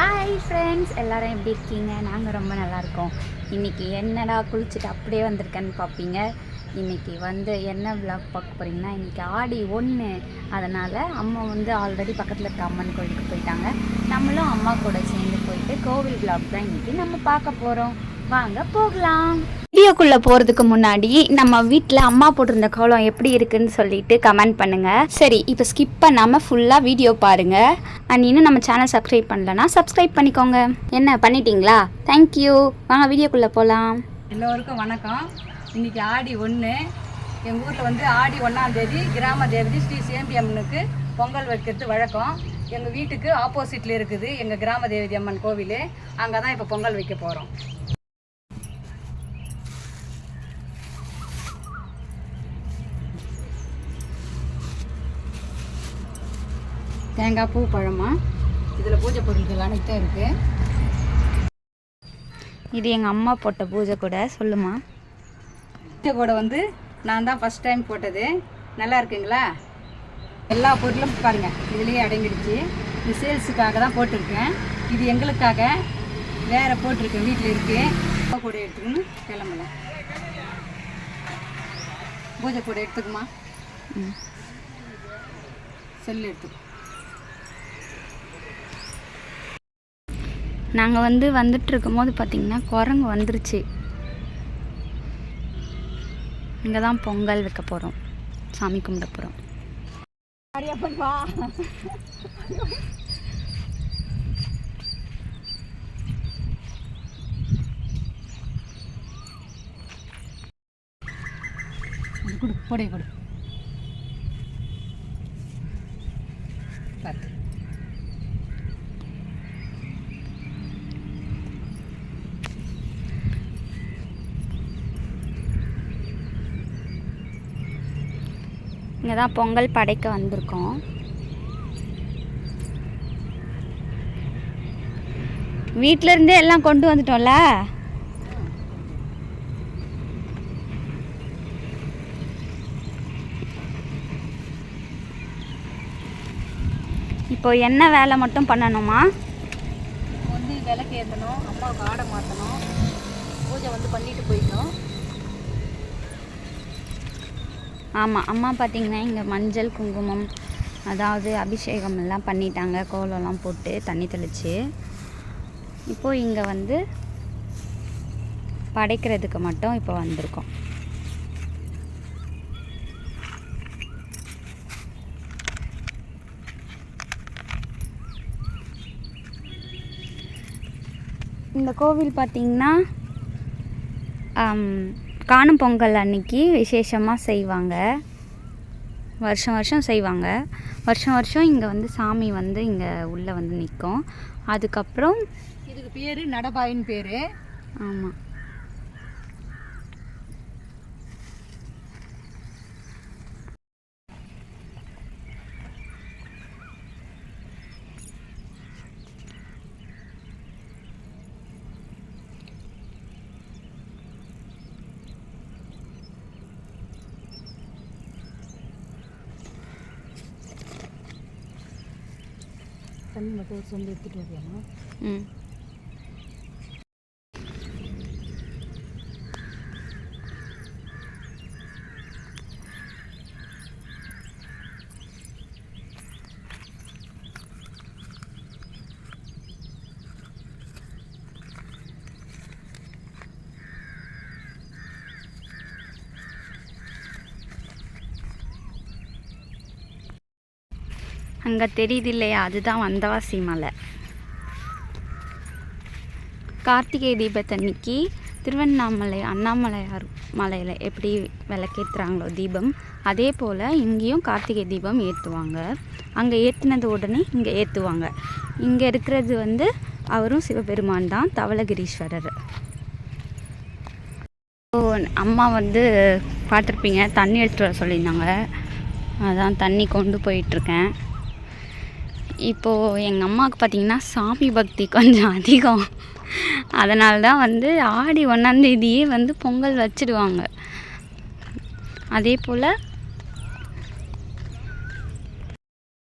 Hi friends எல்லோரும் எப்படி இருக்கீங்க? நாங்கள் ரொம்ப நல்லாயிருக்கோம் இன்றைக்கி என்னடா குளிச்சுட்டு அப்படியே வந்திருக்கேன்னு பார்ப்பீங்க இன்றைக்கி வந்து என்ன விளாக் பார்க்க போகிறீங்கன்னா இன்றைக்கி ஆடி ஒன்று அதனால் அம்மா வந்து ஆல்ரெடி பக்கத்தில் இருக்க அம்மன் கோவிலுக்கு போயிட்டாங்க. நம்மளும் அம்மா கூட சேர்ந்து போயிட்டு கோவில் விளாக் தான் இன்றைக்கி நம்ம பார்க்க போகிறோம் வாங்க போகலாம். வீடியோக்குள்ளே போகிறதுக்கு முன்னாடி நம்ம வீட்டில் அம்மா போட்டிருந்த கோலம் எப்படி இருக்குன்னு சொல்லிட்டு கமெண்ட் பண்ணுங்கள் சரி இப்போ ஸ்கிப் பண்ணாமல் ஃபுல்லாக வீடியோ பாருங்கள் அண்ட் இன்னும் நம்ம சேனல் சப்ஸ்கிரைப் பண்ணலன்னா சப்ஸ்கிரைப் பண்ணிக்கோங்க. என்ன பண்ணிட்டீங்களா? தேங்க்யூ வாங்க வீடியோக்குள்ளே போகலாம் எல்லோருக்கும் வணக்கம். இன்னைக்கு ஆடி ஒன்று எங்கள் ஊரில் வந்து ஆடி ஒன்றாம் தேதி கிராம தேவதி ஸ்ரீ சேம்பி அம்மனுக்கு பொங்கல் வைக்கிறது வழக்கம். எங்கள் வீட்டுக்கு ஆப்போசிட்டில் இருக்குது எங்கள் கிராம தேவதி அம்மன் கோவில். அங்கே தான் இப்போ பொங்கல் வைக்க போகிறோம் தேங்காய் பூ பழமா? இதில் பூஜை பொருட்கள் அனைத்தும் இருக்குது இது எங்கள் அம்மா போட்ட பூஜை கூட சொல்லுமா? பூஜை கூட வந்து நான் தான் ஃபஸ்ட் டைம் போட்டது. நல்லா இருக்குங்களா? எல்லா பொருளும் பாருங்கள் இதுலேயே அடங்கிடுச்சு. இது சேல்ஸுக்காக தான் போட்டிருக்கேன். இது எங்களுக்காக வேற போட்டிருக்கேன் வீட்டில் இருக்கு. பூஜை கூட எடுத்துக்கணும் கிளம்பலாம் பூஜை கூட எடுத்துக்குமா? ம். செல் எடுத்துக்கோ. நாங்கள் வந்து வந்துட்டு இருக்கும்போது பார்த்திங்கன்னா குரங்கு வந்துருச்சு. இங்கே தான் பொங்கல் வைக்க போகிறோம் சாமி கும்பிட போகிறோம் கொடு பொடைய கொடு. இங்கே தான் பொங்கல் படைக்க வந்திருக்கோம். வீட்டில இருந்தே எல்லாம் கொண்டு வந்துட்டோம்ல? இப்போ என்ன வேலை மட்டும் பண்ணணுமா? வந்து விளக்கு ஏற்றணும் அம்மாவுக்கு ஆடை மாற்றணும் பூஜை வந்து பண்ணிட்டு போயிட்டோம். ஆமாம் அம்மா பார்த்தீங்கன்னா இங்கே மஞ்சள் குங்குமம் அதாவது அபிஷேகம் எல்லாம் பண்ணிட்டாங்க. கோலம்லாம் போட்டு தண்ணி தெளித்து இப்போது இங்கே வந்து படைக்கிறதுக்கு மட்டும் இப்போ வந்திருக்கோம். இந்த கோவில் பார்த்திங்கன்னா காணும் பொங்கல் அன்னைக்கு விசேஷமாக செய்வாங்க. வருஷம் வருஷம் செய்வாங்க. வருஷம் வருஷம் இங்கே வந்து சாமி வந்து இங்கே உள்ளே வந்து நிற்கும் அதுக்கப்புறம் இதுக்கு பேர் நடபாயின்னு பேர். ஆமாம் தண்ணி மட்டும் ஒரு சொந்து எடுத்துகிட்டு வரலாமா? ம். அங்கே தெரியுது இல்லையா அதுதான் வந்தவாசி மலை. கார்த்திகை தீபத்தன்னைக்கு திருவண்ணாமலை அண்ணாமலையார் மலையில் எப்படி விளக்கேற்றுறாங்களோ தீபம் அதே போல் இங்கேயும் கார்த்திகை தீபம் ஏற்றுவாங்க அங்கே ஏற்றினது உடனே இங்கே ஏற்றுவாங்க இங்கே இருக்கிறது வந்து அவரும் சிவபெருமான் தான் தவளகிரீஸ்வரர். ஓ அம்மா வந்து பார்த்துருப்பீங்க தண்ணி எடுத்துகிட்டு வர சொல்லியிருந்தாங்க. அதான் தண்ணி கொண்டு போயிட்டுருக்கேன் இப்போது எங்கள் அம்மாவுக்கு பார்த்தீங்கன்னா சாமி பக்தி கொஞ்சம் அதிகம். அதனால தான் வந்து ஆடி ஒன்றாந்தேதியே வந்து பொங்கல் வச்சுடுவாங்க. அதே போல்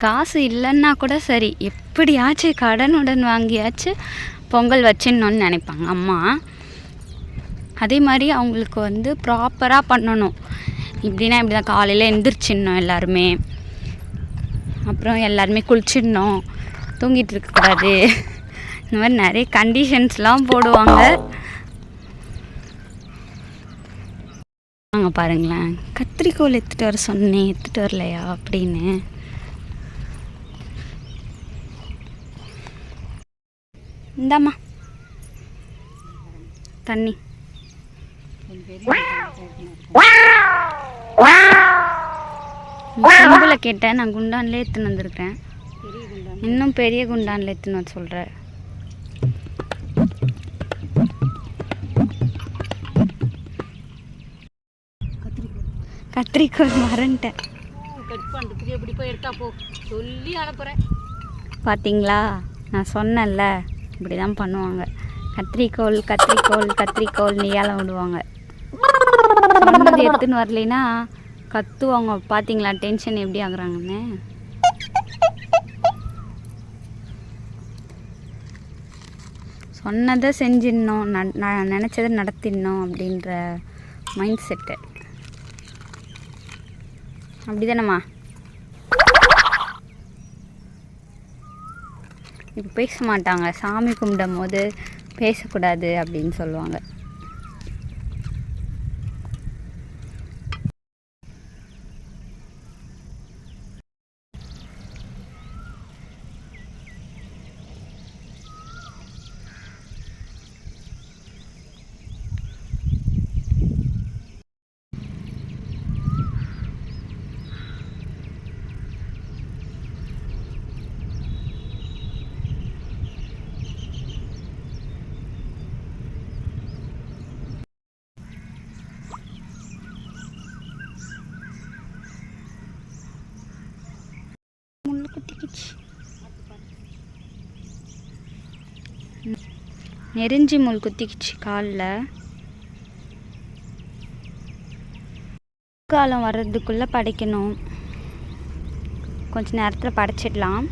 காசு இல்லைன்னா கூட சரி எப்படியாச்சும் கடனுடன் வாங்கியாச்சும் பொங்கல் வச்சிடணும்னு நினைப்பாங்க அம்மா. அதே மாதிரி அவங்களுக்கு வந்து ப்ராப்பராக பண்ணணும். இப்படின்னா இப்படி தான் காலையில் எந்திரிச்சிடணும் எல்லாருமே. அப்புறம் எல்லாருமே குளிச்சிடணும். தூங்கிட்டு இருக்கக்கூடாது இந்த மாதிரி நிறைய கண்டிஷன்ஸ்லாம் போடுவாங்க. வாங்க பாருங்களேன். கத்திரிக்கோல் எடுத்துகிட்டு வர சொன்னேன். எடுத்துகிட்டு வரலையா? அப்படின்னு. இந்தாம்மா. தண்ணி. செம்பில் கேட்டேன் நான் குண்டான்லேயே எடுத்துன்னு வந்திருக்கேன் இன்னும் பெரிய குண்டான்ல எடுத்துன்னு வந்து சொல்கிறேன் கத்திரிக்கோல் மறந்துட்டேன். பார்த்தீங்களா நான் சொன்னேன்ல இப்படி தான் பண்ணுவாங்க. கத்திரிக்கோள் கத்திரிக்கோள் கத்திரிக்கோள் நீயால விடுவாங்க. எடுத்துன்னு வரலைன்னா கத்துவாங்க. பார்த்தீங்களா டென்ஷன் எப்படி ஆகுறாங்கன்னு? சொன்னதை செஞ்சிடணும். ந- நான் நினச்சதை நடத்திடணும் அப்படின்ற மைண்ட் செட்டு அப்படி தானேம்மா இப்போ பேச மாட்டாங்க. சாமி கும்பிடும் போது பேசக்கூடாது அப்படின்னு சொல்லுவாங்க முள்ளு குத்திக்கிச்சு ம். நெருஞ்சி முள் குத்திக்கிச்சு காலில். காலம் வர்றதுக்குள்ளே படைக்கணும். கொஞ்ச நேரத்தில் படைச்சிடலாம்.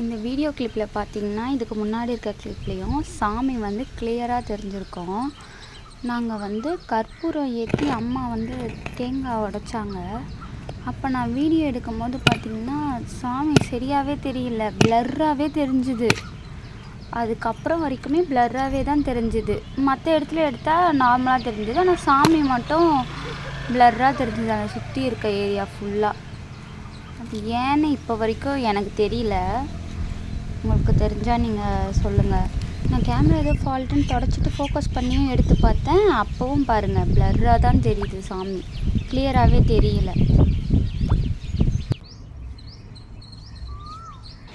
இந்த வீடியோ கிளிப்பில் பார்த்தீங்கன்னா இதுக்கு முன்னாடி இருக்க கிளிப்லேயும் சாமி வந்து கிளியராக தெரிஞ்சிருக்கோம். நாங்கள் வந்து கற்பூரம் ஏற்றி அம்மா வந்து தேங்காய் உடைச்சாங்க. அப்போ நான் வீடியோ எடுக்கும்போது பார்த்தீங்கன்னா சாமி சரியாகவே தெரியல பிளர்ராகவே தெரிஞ்சுது. அதுக்கப்புறம் வரைக்குமே பிளர்ராகவே தான் தெரிஞ்சுது. மற்ற இடத்துல எடுத்தால் நார்மலாக தெரிஞ்சுது. ஆனால் சாமி மட்டும் பிளர்ராக தெரிஞ்சுது. அதை சுற்றி இருக்க ஏரியா ஃபுல்லாக அது ஏன்னு இப்போ வரைக்கும் எனக்கு தெரியல. உங்களுக்கு தெரிஞ்சால் நீங்கள் சொல்லுங்கள் நான் கேமரா ஏதோ ஃபால்ட்டுன்னு தொடச்சிட்டு ஃபோக்கஸ் பண்ணியும் எடுத்து பார்த்தேன். அப்போவும் பாருங்கள் ப்ளர்ராக தான் தெரியுது சாமி. கிளியராகவே தெரியல.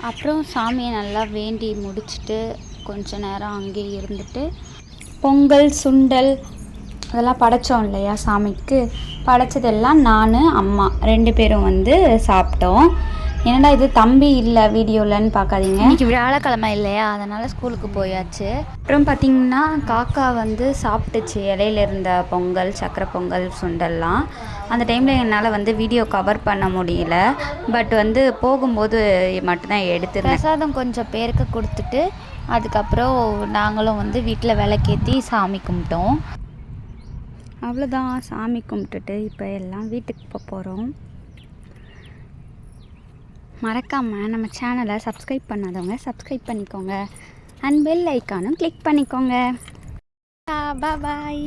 அப்புறம் சாமியை நல்லா வேண்டி முடிச்சுட்டு கொஞ்ச நேரம் அங்கேயே இருந்துட்டு பொங்கல் சுண்டல் அதெல்லாம் படைச்சோம் இல்லையா சாமிக்கு? படைச்சதெல்லாம் நான் அம்மா ரெண்டு பேரும் வந்து சாப்பிட்டோம். என்னடா இது தம்பி இல்லை வீடியோலன்னு பார்க்காதீங்க. இன்னைக்கு வியாழக்கிழமை இல்லையா? அதனால் ஸ்கூலுக்கு போயாச்சு. அப்புறம் பார்த்தீங்கன்னா காக்கா வந்து சாப்பிட்டுச்சு இலையில இருந்த பொங்கல் சக்கரை பொங்கல் சுண்டல்லாம். அந்த டைமில் என்னால் வந்து வீடியோ கவர் பண்ண முடியல. பட் வந்து போகும்போது மட்டும்தான் எடுத்துருந்தேன். பிரசாதம் கொஞ்சம் பேருக்கு கொடுத்துட்டு அதுக்கப்புறம் நாங்களும் வந்து வீட்டில் விளக்கேற்றி சாமி கும்பிட்டோம். அவ்வளோதான் சாமி கும்பிட்டுட்டு இப்போ எல்லாம் வீட்டுக்கு போக போகிறோம் மறக்காமல் நம்ம சேனலை சப்ஸ்கிரைப் பண்ணாதவங்க சப்ஸ்கிரைப் பண்ணிக்கோங்க. அண்ட் பெல் ஐக்கானும் கிளிக் பண்ணிக்கோங்க. பாய்